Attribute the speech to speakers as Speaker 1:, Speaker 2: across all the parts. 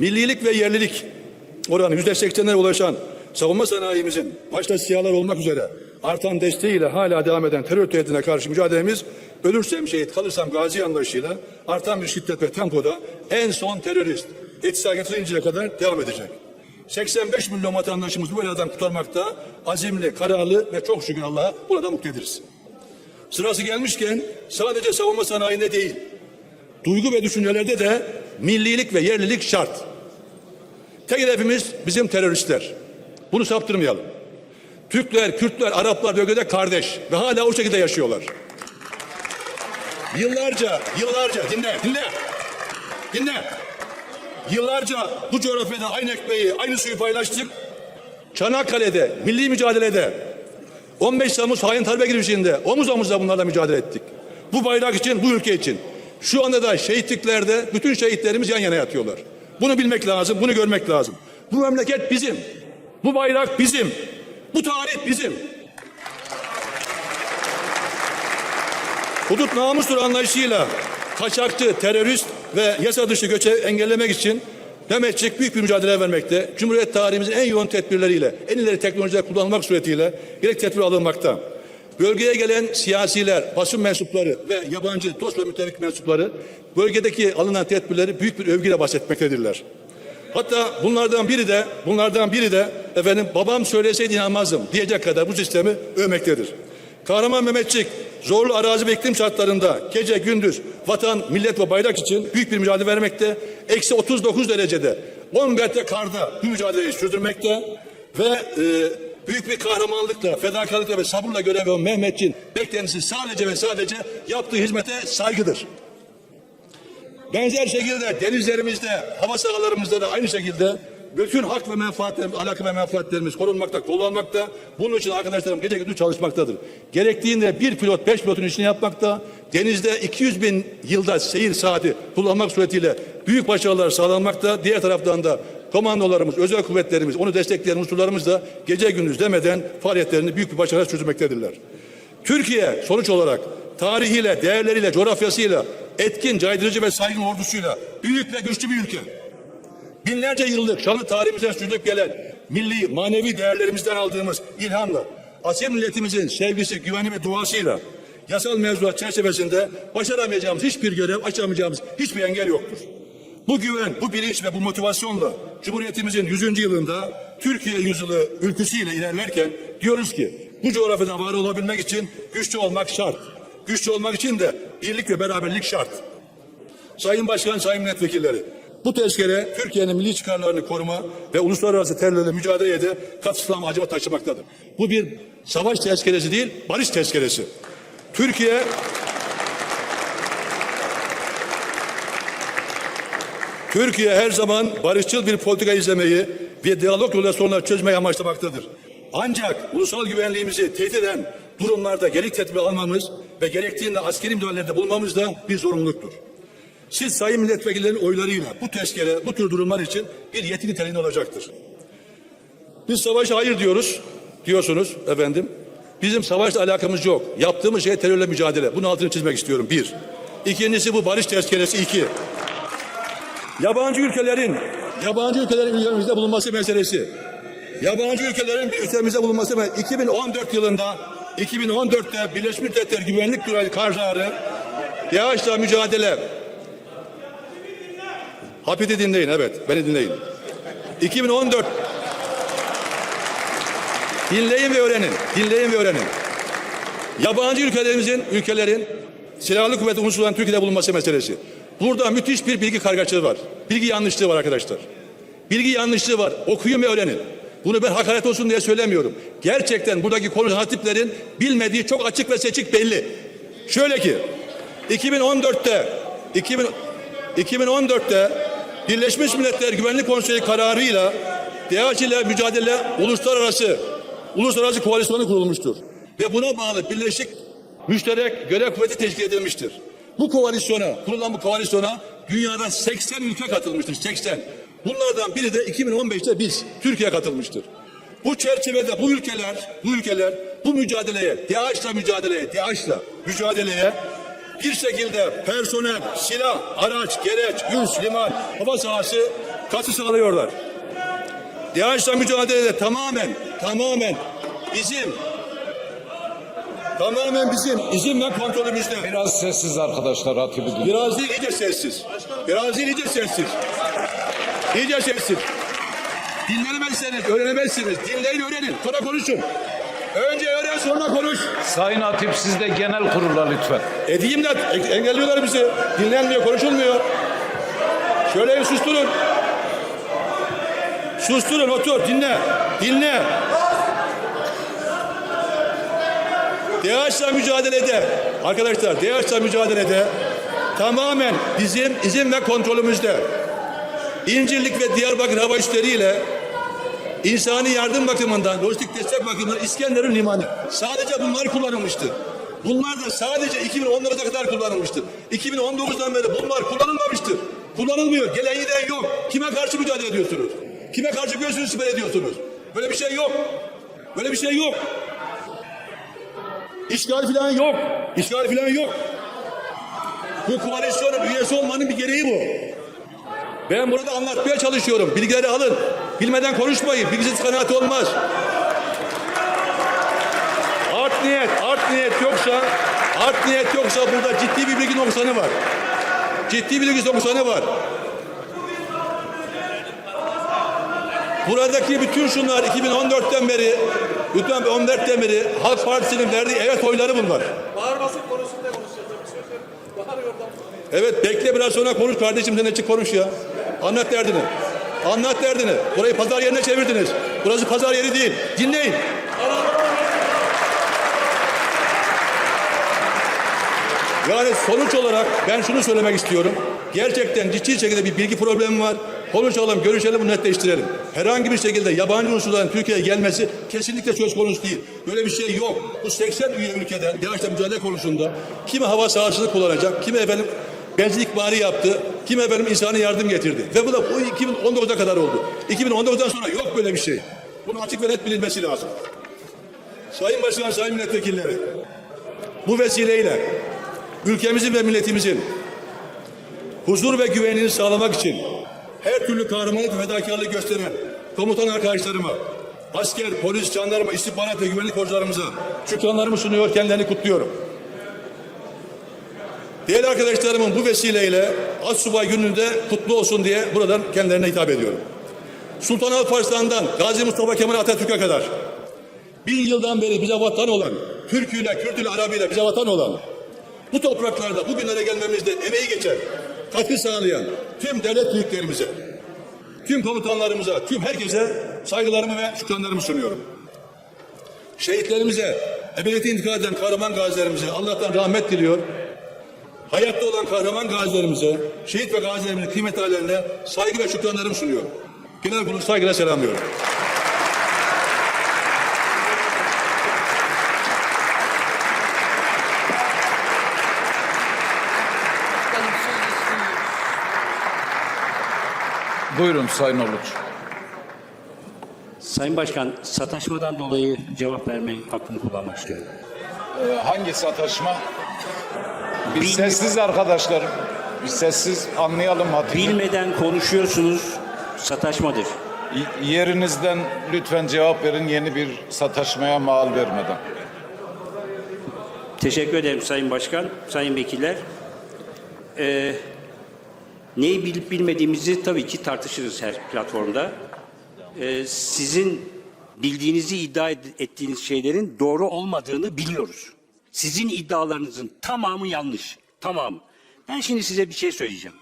Speaker 1: millilik ve yerlilik oranı yüzde seksenlere ulaşan savunma sanayimizin başta siyahlar olmak üzere artan desteğiyle hala devam eden terör tehdidine karşı mücadelemiz ölürsem şehit kalırsam gazi anlayışıyla artan bir şiddet ve tempoda en son terörist etkisiz getirinceye kadar devam edecek. 85 milyon vatandaşımız bu beladan kurtarmakta azimli, kararlı ve çok şükür Allah'a burada ederiz. Sırası gelmişken sadece savunma sanayinde değil, duygu ve düşüncelerde de millilik ve yerlilik şart. Tek hedefimiz bizim teröristler. Bunu saptırmayalım. Türkler, Kürtler, Araplar bölgede kardeş ve hala o şekilde yaşıyorlar. Yıllarca, yıllarca dinle, dinle, dinle. Yıllarca bu coğrafyada aynı ekmeği, aynı suyu paylaştık. Çanakkale'de, milli mücadelede, 15 Temmuz hain darbe girişiminde omuz omuza bunlarla mücadele ettik. Bu bayrak için, bu ülke için. Şu anda da şehitliklerde bütün şehitlerimiz yan yana yatıyorlar. Bunu bilmek lazım, bunu görmek lazım. Bu memleket bizim. Bu bayrak bizim. Bu tarih bizim. Hudut namustur anlayışıyla kaçakçı, terörist ve yasa dışı göçe engellemek için Mehmetçik büyük bir mücadele vermekte. Cumhuriyet tarihimizin en yoğun tedbirleriyle, en ileri teknolojiler kullanılmak suretiyle gerek tedbir alınmakta. Bölgeye gelen siyasiler, basın mensupları ve yabancı dost ve müttefik mensupları bölgedeki alınan tedbirleri büyük bir övgüyle bahsetmektedirler. Hatta bunlardan biri de bunlardan biri de efendim babam söyleseydi inanmazdım diyecek kadar bu sistemi övmektedir. Kahraman Mehmetçik zorlu arazi ve iklim şartlarında gece gündüz vatan, millet ve bayrak için büyük bir mücadele vermekte. Eksi 39 derecede 10 metre karda bu mücadeleyi sürdürmekte ve e, büyük bir kahramanlıkla, fedakarlıkla ve sabırla görev yapan Mehmetçik'in beklentisi sadece ve sadece yaptığı hizmete saygıdır. Benzer şekilde denizlerimizde, hava sahalarımızda da aynı şekilde bütün hak ve menfaatlerimiz, alaka ve menfaatlerimiz korunmakta, kullanmakta. Bunun için arkadaşlarım gece gündüz çalışmaktadır. Gerektiğinde bir pilot, beş pilotun işini yapmakta. Denizde 200 bin yılda seyir saati kullanmak suretiyle büyük başarılar sağlanmakta. Diğer taraftan da komandolarımız, özel kuvvetlerimiz, onu destekleyen unsurlarımız da gece gündüz demeden faaliyetlerini büyük bir başarıyla sürdürmektedirler. Türkiye sonuç olarak tarihiyle, değerleriyle, coğrafyasıyla, etkin, caydırıcı ve saygın ordusuyla büyük ve güçlü bir ülke. Binlerce yıllık şanlı tarihimize sürdürüp gelen milli, manevi değerlerimizden aldığımız ilhamla, asil milletimizin sevgisi, güveni ve duasıyla yasal mevzuat çerçevesinde başaramayacağımız hiçbir görev, açamayacağımız hiçbir engel yoktur. Bu güven, bu bilinç ve bu motivasyonla Cumhuriyetimizin 100. yılında Türkiye yüzyılı ülküsüyle ilerlerken diyoruz ki bu coğrafyada var olabilmek için güçlü olmak şart. Güçlü olmak için de birlik ve beraberlik şart. Sayın Başkan, Sayın Milletvekilleri, bu tezkere Türkiye'nin milli çıkarlarını koruma ve uluslararası terörle mücadeleye de katışma amacı taşımaktadır. Bu bir savaş tezkeresi değil, barış tezkeresi. Türkiye Türkiye her zaman barışçıl bir politika izlemeyi ve diyalog yoluyla sorunları çözmeyi amaçlamaktadır. Ancak ulusal güvenliğimizi tehdit eden durumlarda gerek tedbir almamız ve gerektiğinde askeri müdahalelerde bulunmamız da bir zorunluluktur. Siz sayın milletvekillerinin oylarıyla bu tezkere, bu tür durumlar için bir yetki niteliğinde olacaktır. Biz savaşa hayır diyoruz, diyorsunuz efendim. Bizim savaşla alakamız yok. Yaptığımız şey terörle mücadele. Bunun altını çizmek istiyorum. Bir. İkincisi bu barış tezkeresi. iki. Yabancı ülkelerin, yabancı ülkelerin ülkemizde bulunması meselesi. Yabancı ülkelerin ülkemizde bulunması meselesi. 2014 yılında 2014'te Birleşmiş Milletler Güvenlik Kurulu kararı DAEŞ'la mücadele Hapiti dinleyin evet beni dinleyin. 2014 Dinleyin ve öğrenin. Dinleyin ve öğrenin. Yabancı ülkelerimizin, ülkelerin silahlı kuvvet unsurlarının Türkiye'de bulunması meselesi. Burada müthiş bir bilgi kargaşası var. Bilgi yanlışlığı var arkadaşlar. Bilgi yanlışlığı var. Okuyun ve öğrenin. Bunu ben hakaret olsun diye söylemiyorum. Gerçekten buradaki konuşan hatiplerin bilmediği çok açık ve seçik belli. Şöyle ki 2014'te 2000, 2014'te Birleşmiş Milletler Güvenlik Konseyi kararıyla DAEŞ ile mücadele uluslararası uluslararası koalisyonu kurulmuştur. Ve buna bağlı Birleşik Müşterek Görev Kuvveti teşkil edilmiştir. Bu koalisyona, kurulan bu koalisyona dünyada 80 ülke katılmıştır. 80. Bunlardan biri de 2015'te biz, Türkiye katılmıştır. Bu çerçevede bu ülkeler, bu ülkeler bu mücadeleye, DAEŞ'la mücadeleye, DAEŞ'la mücadeleye bir şekilde personel, silah, araç, gereç, üs, liman, hava sahası katkı sağlıyorlar. DAEŞ'le mücadelede tamamen, tamamen bizim, tamamen bizim izin ve kontrolümüzde.
Speaker 2: Biraz sessiz arkadaşlar hatibi dinleyin.
Speaker 1: Biraz değil, iyice sessiz. Biraz değil, iyice sessiz. İyice sessiz. Dinlenemezseniz, öğrenemezsiniz. Dinleyin, öğrenin. Sonra konuşun. Önce öğren, sonra konuş.
Speaker 2: Sayın Hatip siz de genel kurula lütfen.
Speaker 1: Edeyim de e- engelliyorlar bizi. Dinlenmiyor, konuşulmuyor. Söyleyin, susturun. Susturun, otur, dinle. Dinle. DAEŞ'le mücadelede, arkadaşlar DAEŞ'le mücadelede tamamen bizim izin ve kontrolümüzde. İncirlik ve Diyarbakır hava üsleriyle insani yardım bakımından, lojistik destek bakımından İskenderun Limanı. Sadece bunlar kullanılmıştı. Bunlar da sadece 2019'a kadar kullanılmıştı. 2019'dan beri bunlar kullanılmamıştır. Kullanılmıyor. Gelen giden yok. Kime karşı mücadele ediyorsunuz? Kime karşı göğsünüzü siper ediyorsunuz? Böyle bir şey yok. Böyle bir şey yok. İşgal falan yok. İşgal falan yok. Bu koalisyonun üyesi olmanın bir gereği bu. Ben burada anlatmaya çalışıyorum. Bilgileri alın. Bilmeden konuşmayın. Bilgisiz kanaat olmaz. Art niyet, art niyet yoksa, art niyet yoksa burada ciddi bir bilgi noksanı var. Ciddi bir bilgi noksanı var. Buradaki bütün şunlar 2014'ten beri, bütün 14'ten beri Halk Partisi'nin verdiği evet oyları bunlar.
Speaker 3: Bağırmasın konusunda oradan.
Speaker 1: Evet bekle biraz sonra konuş kardeşim sen açık konuş ya. Anlat derdini. Anlat derdini. Burayı pazar yerine çevirdiniz. Burası pazar yeri değil. Dinleyin. Yani sonuç olarak ben şunu söylemek istiyorum. Gerçekten ciddi şekilde bir bilgi problemi var. Konuşalım, görüşelim, bunu netleştirelim. Herhangi bir şekilde yabancı unsurların Türkiye'ye gelmesi kesinlikle söz konusu değil. Böyle bir şey yok. Bu 80 üye ülkeden yavaşla mücadele konusunda kimi hava sahasını kullanacak, kimi efendim benzin ikbali yaptı, kimi efendim insani yardım getirdi. Ve bu da bu 2019'a kadar oldu. 2019'dan sonra yok böyle bir şey. Bunu açık ve net bilinmesi lazım. Sayın Başkan, Sayın Milletvekilleri, bu vesileyle ülkemizin ve milletimizin huzur ve güvenliğini sağlamak için her türlü kahramanlık ve fedakarlık gösteren komutan arkadaşlarıma, asker, polis, jandarma, istihbarat ve güvenlik korucularımıza şükranlarımı sunuyor, kendilerini kutluyorum. Değerli arkadaşlarımın bu vesileyle Assubay gününde kutlu olsun diye buradan kendilerine hitap ediyorum. Sultan Alparslan'dan Gazi Mustafa Kemal Atatürk'e kadar bin yıldan beri bize vatan olan, Türküyle, Kürtüyle, Arabiyle bize vatan olan, bu topraklarda bugünlere gelmemizde emeği geçen, katkı sağlayan tüm devlet büyüklerimize, tüm komutanlarımıza, tüm herkese saygılarımı ve şükranlarımı sunuyorum. Şehitlerimize, ebediyete intikal eden kahraman gazilerimize Allah'tan rahmet diliyor. Hayatta olan kahraman gazilerimize, şehit ve gazilerimizin kıymet ailelerine saygı ve şükranlarımı sunuyorum. Genel kurulu saygıyla selamlıyorum.
Speaker 2: Buyurun Sayın Uluç.
Speaker 4: Sayın Başkan, sataşmadan dolayı cevap verme hakkını kullanmak istiyorum.
Speaker 2: Ee, hangi sataşma? Bir sessiz arkadaşlar. Bir sessiz anlayalım hatibi.
Speaker 4: Bilmeden konuşuyorsunuz, sataşmadır.
Speaker 2: Y- Yerinizden lütfen cevap verin yeni bir sataşmaya mal vermeden.
Speaker 4: Teşekkür ederim Sayın Başkan, Sayın Vekiller. Ee, neyi bilip bilmediğimizi tabii ki tartışırız her platformda. Ee, sizin bildiğinizi iddia ed- ettiğiniz şeylerin doğru olmadığını biliyoruz. Sizin iddialarınızın tamamı yanlış. Tamamı. Ben şimdi size bir şey söyleyeceğim.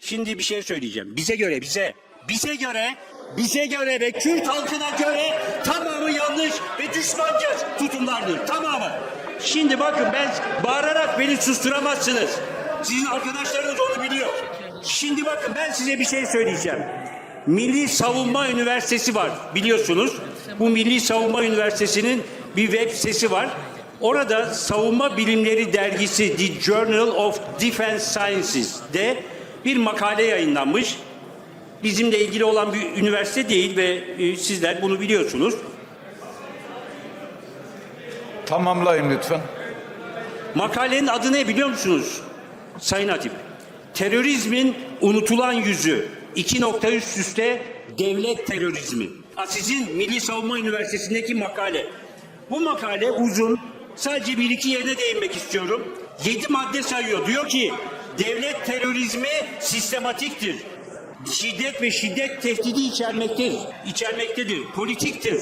Speaker 4: Şimdi bir şey söyleyeceğim. Bize göre, bize, bize göre, bize göre ve Kürt halkına göre tamamı yanlış ve düşmanca tutumlardır. Tamamı. Şimdi bakın ben bağırarak beni susturamazsınız. Sizin arkadaşlarınız onu biliyor. Şimdi bakın ben size bir şey söyleyeceğim. Milli Savunma Üniversitesi var biliyorsunuz. Bu Milli Savunma Üniversitesi'nin bir web sitesi var. Orada Savunma Bilimleri Dergisi The Journal of Defense Sciences'de bir makale yayınlanmış. Bizimle ilgili olan bir üniversite değil ve e, sizler bunu biliyorsunuz.
Speaker 2: Tamamlayın lütfen.
Speaker 4: Makalenin adı ne biliyor musunuz? Sayın Hatip. Terörizmin unutulan yüzü. İki nokta üst üste devlet terörizmi. Asiz'in Milli Savunma Üniversitesi'ndeki makale. Bu makale uzun. Sadece bir iki yerine değinmek istiyorum. Yedi madde sayıyor. Diyor ki devlet terörizmi sistematiktir. Şiddet ve şiddet tehdidi içermektedir. İçermektedir. Politiktir.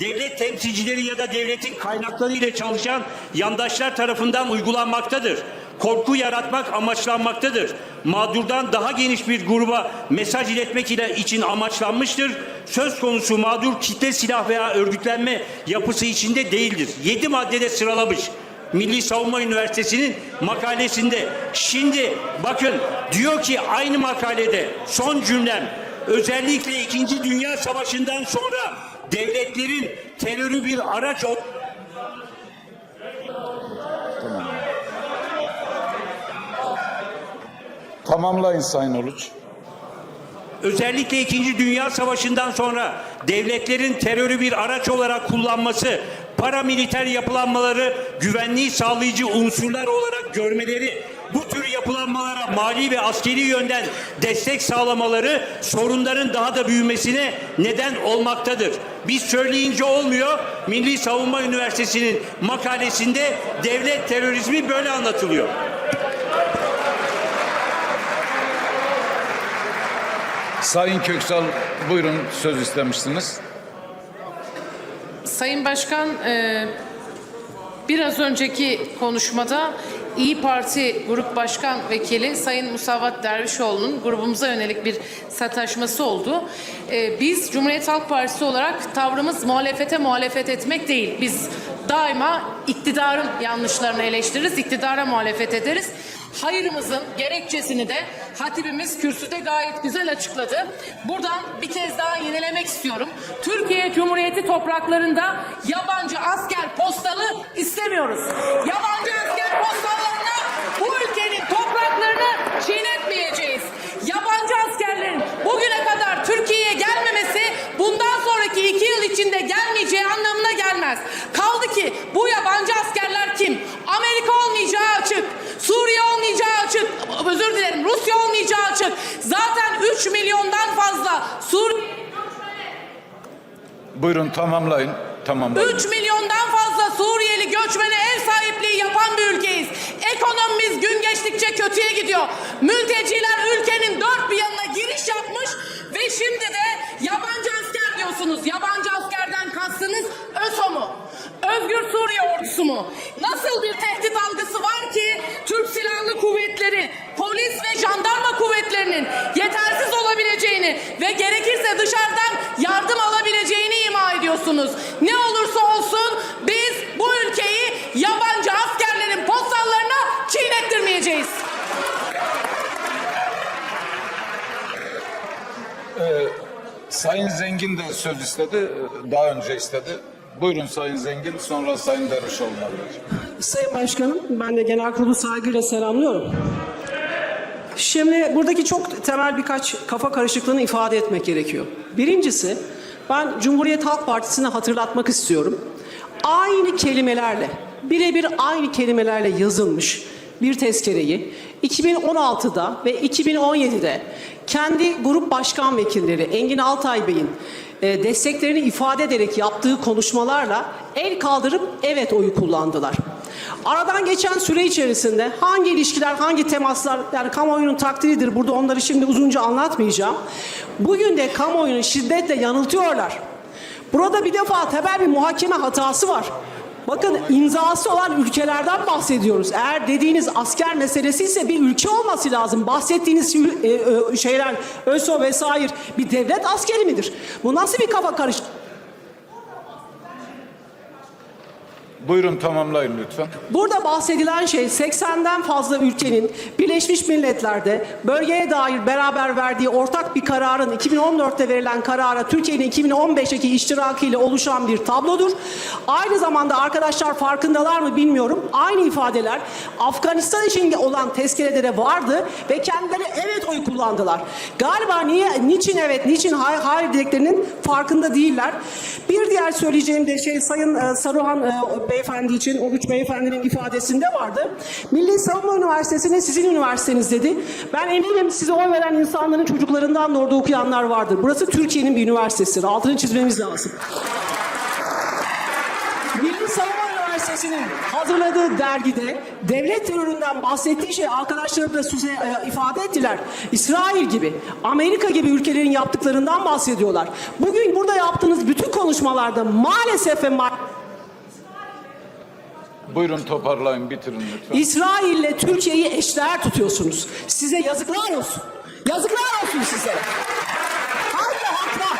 Speaker 4: Devlet temsilcileri ya da devletin kaynakları ile çalışan yandaşlar tarafından uygulanmaktadır. Korku yaratmak amaçlanmaktadır. Mağdurdan daha geniş bir gruba mesaj iletmek ile için amaçlanmıştır. Söz konusu mağdur kitle silah veya örgütlenme yapısı içinde değildir. Yedi maddede sıralamış. Milli Savunma Üniversitesi'nin makalesinde. Şimdi bakın diyor ki aynı makalede son cümlem özellikle 2. Dünya Savaşı'ndan sonra devletlerin terörü bir araç ol-
Speaker 2: Tamamlayın Sayın Uluç.
Speaker 4: özellikle 2. Dünya Savaşı'ndan sonra devletlerin terörü bir araç olarak kullanması, paramiliter yapılanmaları güvenliği sağlayıcı unsurlar olarak görmeleri, bu tür yapılanmalara mali ve askeri yönden destek sağlamaları sorunların daha da büyümesine neden olmaktadır. Biz söyleyince olmuyor. Milli Savunma Üniversitesi'nin makalesinde devlet terörizmi böyle anlatılıyor.
Speaker 2: Sayın Köksal buyurun söz istemişsiniz.
Speaker 5: Sayın Başkan, e, biraz önceki konuşmada İyi Parti Grup Başkan Vekili Sayın Musavat Dervişoğlu'nun grubumuza yönelik bir sataşması oldu. E, Biz Cumhuriyet Halk Partisi olarak tavrımız muhalefete muhalefet etmek değil. Biz daima iktidarın yanlışlarını eleştiririz, iktidara muhalefet ederiz. Hayırımızın gerekçesini de hatibimiz kürsüde gayet güzel açıkladı. Buradan bir kez daha yenilemek istiyorum. Türkiye Cumhuriyeti topraklarında yabancı asker postalı istemiyoruz. Yabancı asker postallarına bu ülkenin topraklarını çiğnetmeyeceğiz. Yabancı askerlerin bugüne kadar Türkiye'ye gelmemesi bundan sonraki iki yıl içinde gelmeyeceği anlamına gelmez. Kaldı ki bu yabancı askerler kim? Amerika olmayacağı açık. Suriye olmayacağı açık. Özür dilerim Rusya olmayacağı açık. Zaten 3 milyondan fazla Sur
Speaker 2: Buyurun tamamlayın. Tamamlayın.
Speaker 5: 3 milyondan fazla Suriyeli göçmene ev sahipliği yapan bir ülkeyiz. Ekonomimiz gün geçtikçe kötüye gidiyor. Mülteciler ülkenin dört bir yanına giriş yapmış ve şimdi de yabancı asker diyorsunuz. Yabancı askerden kastınız ÖSO mu? Özgür Suriye Ordusu mu? Nasıl bir tehdit algısı var ki Türk Silahlı Kuvvetleri, polis ve jandarma kuvvetlerinin yetersiz olabileceğini ve gerekirse dışarıdan yardım alabileceğini ima ediyorsunuz. Ne olursa olsun biz bu ülkeyi yabancı askerlerin postallarına çiğnettirmeyeceğiz.
Speaker 2: Sayın Zengin de söz istedi. Daha önce istedi. Buyurun Sayın Zengin sonra Sayın Dervişoğlu.
Speaker 6: Sayın Başkanım, ben de genel kurulu saygıyla selamlıyorum. Şimdi buradaki çok temel birkaç kafa karışıklığını ifade etmek gerekiyor. Birincisi, ben Cumhuriyet Halk Partisi'ne hatırlatmak istiyorum. Aynı kelimelerle, birebir aynı kelimelerle yazılmış bir tezkereyi 2016'da ve 2017'de kendi grup başkan vekilleri Engin Altay Bey'in e, desteklerini ifade ederek yaptığı konuşmalarla el kaldırıp evet oyu kullandılar. Aradan geçen süre içerisinde hangi ilişkiler, hangi temaslar, yani kamuoyunun takdiridir. Burada onları şimdi uzunca anlatmayacağım. Bugün de kamuoyunu şiddetle yanıltıyorlar. Burada bir defa temel bir muhakeme hatası var. Bakın imzası olan ülkelerden bahsediyoruz. Eğer dediğiniz asker meselesi ise bir ülke olması lazım. Bahsettiğiniz e, e, şeyler ÖSO vesaire bir devlet askeri midir? Bu nasıl bir kafa karışık?
Speaker 2: Buyurun tamamlayın lütfen.
Speaker 6: Burada bahsedilen şey 80'den fazla ülkenin Birleşmiş Milletler'de bölgeye dair beraber verdiği ortak bir kararın 2014'te verilen karara Türkiye'nin 2015'teki iştirakıyla oluşan bir tablodur. Aynı zamanda arkadaşlar farkındalar mı bilmiyorum. Aynı ifadeler Afganistan için olan tezkerede de vardı ve kendileri evet oy kullandılar. Galiba niye, niçin evet, niçin hayır, hayır dediklerinin farkında değiller. Bir diğer söyleyeceğim de şey Sayın e, Saruhan e, beyefendi için, Oruç beyefendinin ifadesinde vardı. Milli Savunma Üniversitesi'ne sizin üniversiteniz dedi. Ben eminim size oy veren insanların çocuklarından da orada okuyanlar vardır. Burası Türkiye'nin bir üniversitesidir. Altını çizmemiz lazım. Milli Savunma Üniversitesi'nin hazırladığı dergide devlet teröründen bahsettiği şey arkadaşlarım da size e, ifade ettiler. İsrail gibi, Amerika gibi ülkelerin yaptıklarından bahsediyorlar. Bugün burada yaptığınız bütün konuşmalarda maalesef ve ma-
Speaker 2: Buyurun toparlayın bitirin lütfen.
Speaker 6: İsrail'le Türkiye'yi eşdeğer tutuyorsunuz. Size yazıklar olsun. Yazıklar olsun size. Hangi hakla,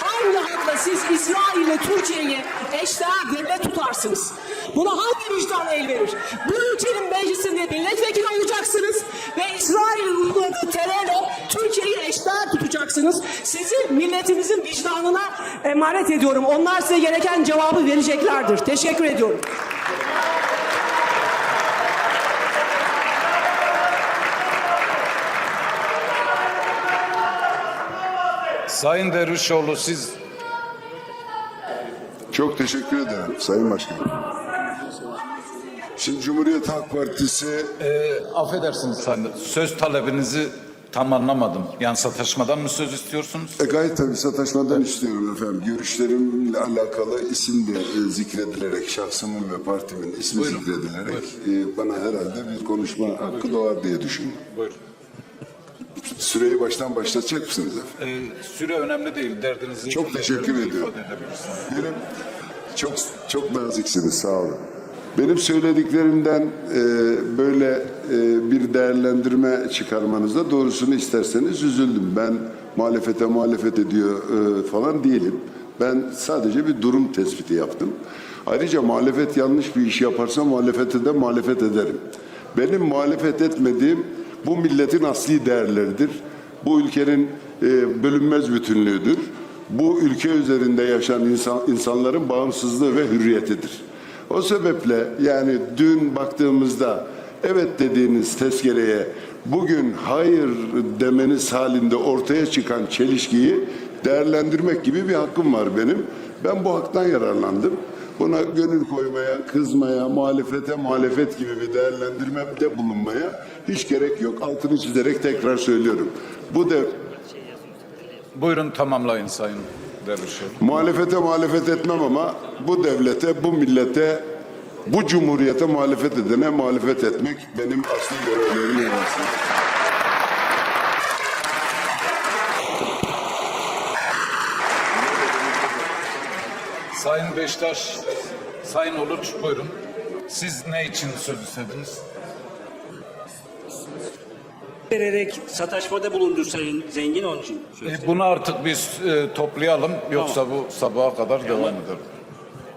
Speaker 6: hangi hakla siz İsrail'le Türkiye'yi eşdeğer devlet tutarsınız? Buna hangi vicdan el verir? Bu ülkenin meclisinde milletvekili olacaksınız ve İsrail'in uyguladığı terörle Türkiye'yi eşdeğer tutacaksınız. Sizi milletimizin vicdanına emanet ediyorum. Onlar size gereken cevabı vereceklerdir. Teşekkür ediyorum.
Speaker 2: Sayın Dervişoğlu siz
Speaker 7: Çok teşekkür ederim Sayın Başkanım. Şimdi Cumhuriyet Halk Partisi
Speaker 2: e, affedersiniz sayın söz talebinizi tam anlamadım. Yani sataşmadan mı söz istiyorsunuz?
Speaker 7: e, gayet tabii sataşmadan istiyorum efendim. Görüşlerimle alakalı isim de e, zikredilerek, şahsımın ve partimin ismi
Speaker 2: Buyurun.
Speaker 7: zikredilerek e, bana herhalde bir konuşma hakkı doğar diye düşünüyorum.
Speaker 2: Buyurun.
Speaker 7: Süreyi baştan başlatacak mısınız efendim?
Speaker 2: E, süre önemli değil. Derdinizi
Speaker 7: Çok teşekkür ediyorum. Benim çok çok naziksiniz sağ olun. Benim söylediklerimden e, böyle e, bir değerlendirme çıkarmanızda doğrusunu isterseniz üzüldüm. Ben muhalefete muhalefet ediyor e, falan değilim. Ben sadece bir durum tespiti yaptım. Ayrıca muhalefet yanlış bir iş yaparsa muhalefete de muhalefet ederim. Benim muhalefet etmediğim bu milletin asli değerleridir. Bu ülkenin e, bölünmez bütünlüğüdür. Bu ülke üzerinde yaşayan insan, insanların bağımsızlığı ve hürriyetidir. O sebeple yani dün baktığımızda evet dediğiniz tezkereye bugün hayır demeniz halinde ortaya çıkan çelişkiyi değerlendirmek gibi bir hakkım var benim. Ben bu haktan yararlandım. Buna gönül koymaya, kızmaya, muhalefete muhalefet gibi bir değerlendirmede bulunmaya hiç gerek yok. Altını çizerek tekrar söylüyorum. Bu da
Speaker 2: Buyurun tamamlayın Sayın Dervişoğlu.
Speaker 7: muhalefete muhalefet etmem ama bu devlete, bu millete, bu cumhuriyete muhalefet edene muhalefet etmek benim asli görevlerim
Speaker 2: Sayın Beştaş, Sayın Uluç buyurun. Siz ne için söz istediniz?
Speaker 4: vererek sataşmada bulundu Sayın Zengin onun için.
Speaker 2: E, bunu artık biz e, toplayalım yoksa bu sabaha kadar devam eder.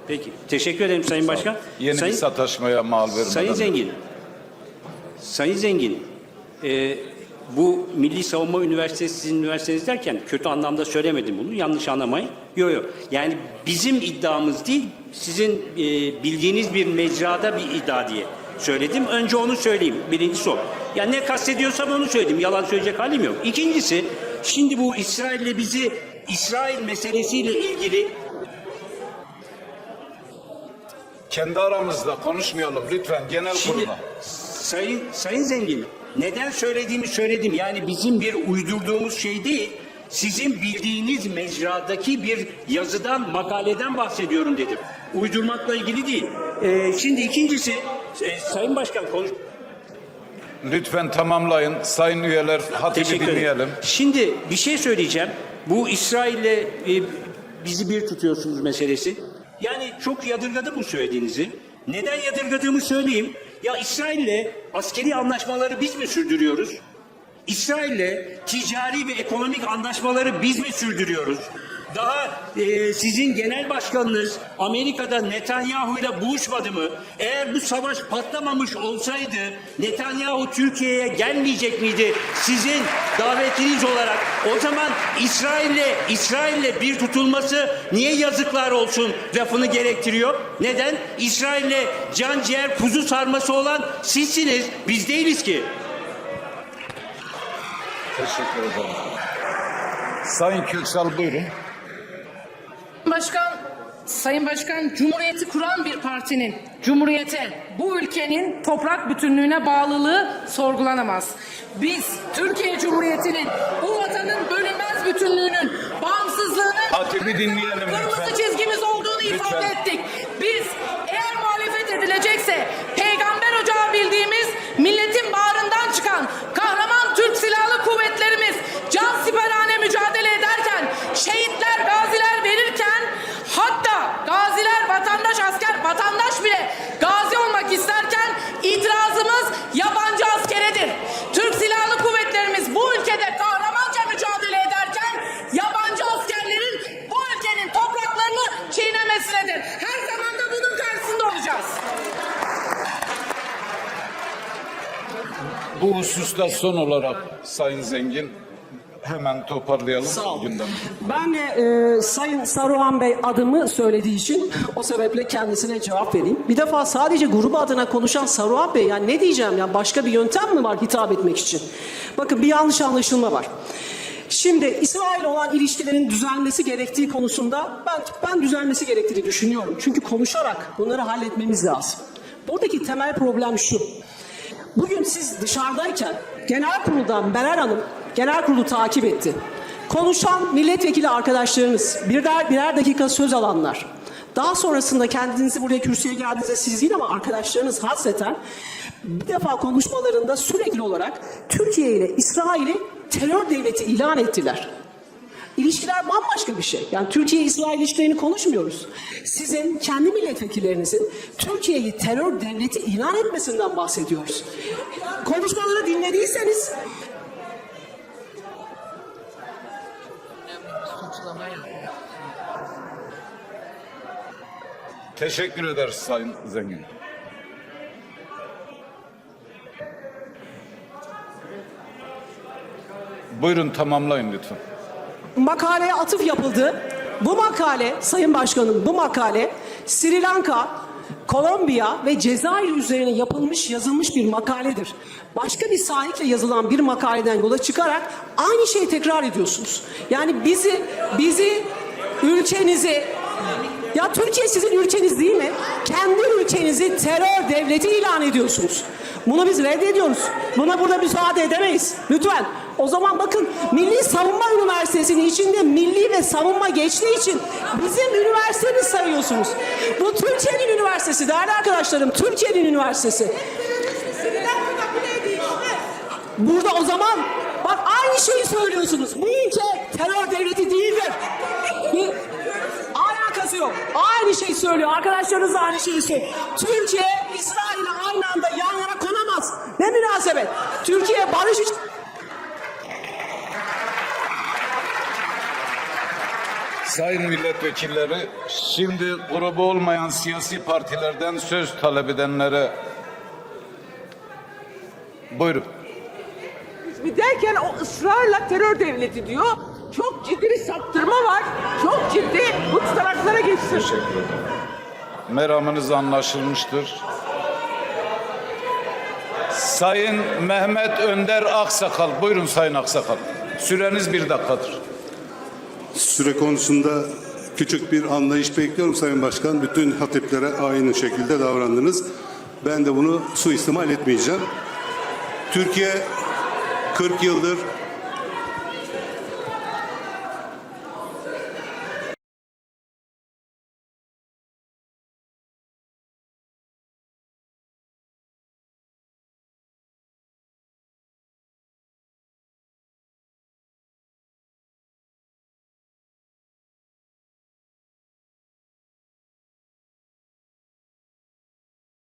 Speaker 4: Peki. Teşekkür ederim Sayın Başkan.
Speaker 2: Yeni
Speaker 4: Sayın,
Speaker 2: bir sataşmaya mal vermeden.
Speaker 4: Sayın Zengin. Sayın Zengin. e, bu Milli Savunma Üniversitesi sizin üniversiteniz derken kötü anlamda söylemedim bunu. Yanlış anlamayın. Yok yok. Yani bizim iddiamız değil, sizin e, bildiğiniz bir mecrada bir iddia diye söyledim. Önce onu söyleyeyim. Birincisi o. Yani ne kastediyorsam onu söyledim. Yalan söyleyecek halim yok. İkincisi, şimdi bu İsrail'le bizi İsrail meselesiyle ilgili
Speaker 2: Kendi aramızda konuşmayalım lütfen genel
Speaker 4: Şimdi
Speaker 2: kurula.
Speaker 4: Sayın Sayın Zengin, neden söylediğimi söyledim. Yani bizim bir uydurduğumuz şey değil. Sizin bildiğiniz mecradaki bir yazıdan, makaleden bahsediyorum dedim. Uydurmakla ilgili değil. Ee, şimdi ikincisi, e, Sayın Başkan konuş...
Speaker 2: Lütfen tamamlayın. Sayın üyeler hatibi dinleyelim.
Speaker 4: Şimdi bir şey söyleyeceğim. Bu İsrail'le e, bizi bir tutuyorsunuz meselesi. Yani çok yadırgadım bu söylediğinizi. Neden yadırgadığımı söyleyeyim. Ya İsrail'le askeri anlaşmaları biz mi sürdürüyoruz? İsrail'le ticari ve ekonomik anlaşmaları biz mi sürdürüyoruz? Daha e, sizin genel başkanınız Amerika'da Netanyahu ile buluşmadı mı? Eğer bu savaş patlamamış olsaydı Netanyahu Türkiye'ye gelmeyecek miydi? Sizin davetiniz olarak o zaman İsrail'le İsrail'le bir tutulması niye yazıklar olsun lafını gerektiriyor? Neden? İsrail'le can ciğer kuzu sarması olan sizsiniz. Biz değiliz ki.
Speaker 2: Teşekkür ederim. Sayın Köksal buyurun.
Speaker 5: Başkan Sayın Başkan, Cumhuriyeti kuran bir partinin, Cumhuriyete, bu ülkenin toprak bütünlüğüne bağlılığı sorgulanamaz. Biz, Türkiye Cumhuriyeti'nin, bu vatanın bölünmez bütünlüğünün, bağımsızlığının
Speaker 2: Hatibi dinleyelim
Speaker 5: kırmızı
Speaker 2: lütfen.
Speaker 5: çizgimiz olduğunu ifade
Speaker 2: Lütfen.
Speaker 5: ettik. Biz eğer muhalefet edilecekse peygamber ocağı bildiğimiz milletin bağrından çıkan kahraman Türk Silahlı Kuvvetlerimiz can siperhane mücadele ederken şehitler, gaziler verirken hatta gaziler, vatandaş, bile gazi olmak isterken itirazımız yabancı askeredir. Türk Silahlı Kuvvetlerimiz bu ülkede kahramanca mücadele ederken yabancı askerlerin bu ülkenin topraklarını çiğnemesinedir. Her zaman da bunun karşısında olacağız.
Speaker 2: Bu hususta son olarak Sayın Zengin hemen toparlayalım
Speaker 6: Sağ olun.
Speaker 2: gündemi.
Speaker 6: Ben de e, Sayın Saruhan Bey adımı söylediği için o sebeple kendisine cevap vereyim. Bir defa sadece grubu adına konuşan Saruhan Bey yani ne diyeceğim ya başka bir yöntem mi var hitap etmek için? Bakın bir yanlış anlaşılma var. Şimdi İsrail olan ilişkilerin düzelmesi gerektiği konusunda ben ben düzelmesi gerektiğini düşünüyorum. Çünkü konuşarak bunları halletmemiz lazım. Buradaki temel problem şu. Bugün siz dışarıdayken genel kuruldan Meral Hanım genel kurulu takip etti. Konuşan milletvekili arkadaşlarınız birer, birer dakika söz alanlar. Daha sonrasında kendinizi buraya kürsüye geldiğinizde siz değil ama arkadaşlarınız hasreten bir defa konuşmalarında sürekli olarak Türkiye ile İsrail'i terör devleti ilan ettiler. İlişkiler bambaşka bir şey. Yani Türkiye-İsrail ilişkilerini konuşmuyoruz. Sizin kendi milletvekillerinizin Türkiye'yi terör devleti ilan etmesinden bahsediyoruz. Konuşmaları dinlediyseniz
Speaker 2: Teşekkür ederiz Sayın Zengin. Buyurun tamamlayın lütfen.
Speaker 6: makaleye atıf yapıldı. Bu makale, Sayın Başkanım bu makale Sri Lanka, Kolombiya ve Cezayir üzerine yapılmış, yazılmış bir makaledir. Başka bir sahiple yazılan bir makaleden yola çıkarak aynı şeyi tekrar ediyorsunuz. Yani bizi, bizi, ülkenizi, ya Türkiye sizin ülkeniz değil mi? Kendi ülkenizi terör devleti ilan ediyorsunuz. Bunu biz reddediyoruz. Buna burada müsaade edemeyiz. Lütfen. O zaman bakın Milli Savunma Üniversitesi'nin içinde milli ve savunma geçtiği için bizim üniversitemiz sayıyorsunuz. Bu Türkiye'nin üniversitesi değerli arkadaşlarım. Türkiye'nin üniversitesi. Burada o zaman bak aynı şeyi söylüyorsunuz. Bu ülke terör devleti değildir. Bir alakası yok. Aynı şeyi söylüyor. Arkadaşlarınız da aynı şeyi söylüyor. Türkiye İsrail'e aynı anda yan yana konamaz. Ne münasebet. Türkiye barış için
Speaker 2: Sayın milletvekilleri, şimdi grubu olmayan siyasi partilerden söz talep edenlere buyurun.
Speaker 8: Derken o ısrarla terör devleti diyor. Çok ciddi bir saptırma var. Çok ciddi bu tutanaklara geçsin.
Speaker 2: Teşekkür ederim. Meramınız anlaşılmıştır. Sayın Mehmet Önder Aksakal, buyurun Sayın Aksakal. Süreniz bir dakikadır.
Speaker 9: Süre konusunda küçük bir anlayış bekliyorum Sayın Başkan. Bütün hatiplere aynı şekilde davrandınız. Ben de bunu suistimal etmeyeceğim. Türkiye 40 yıldır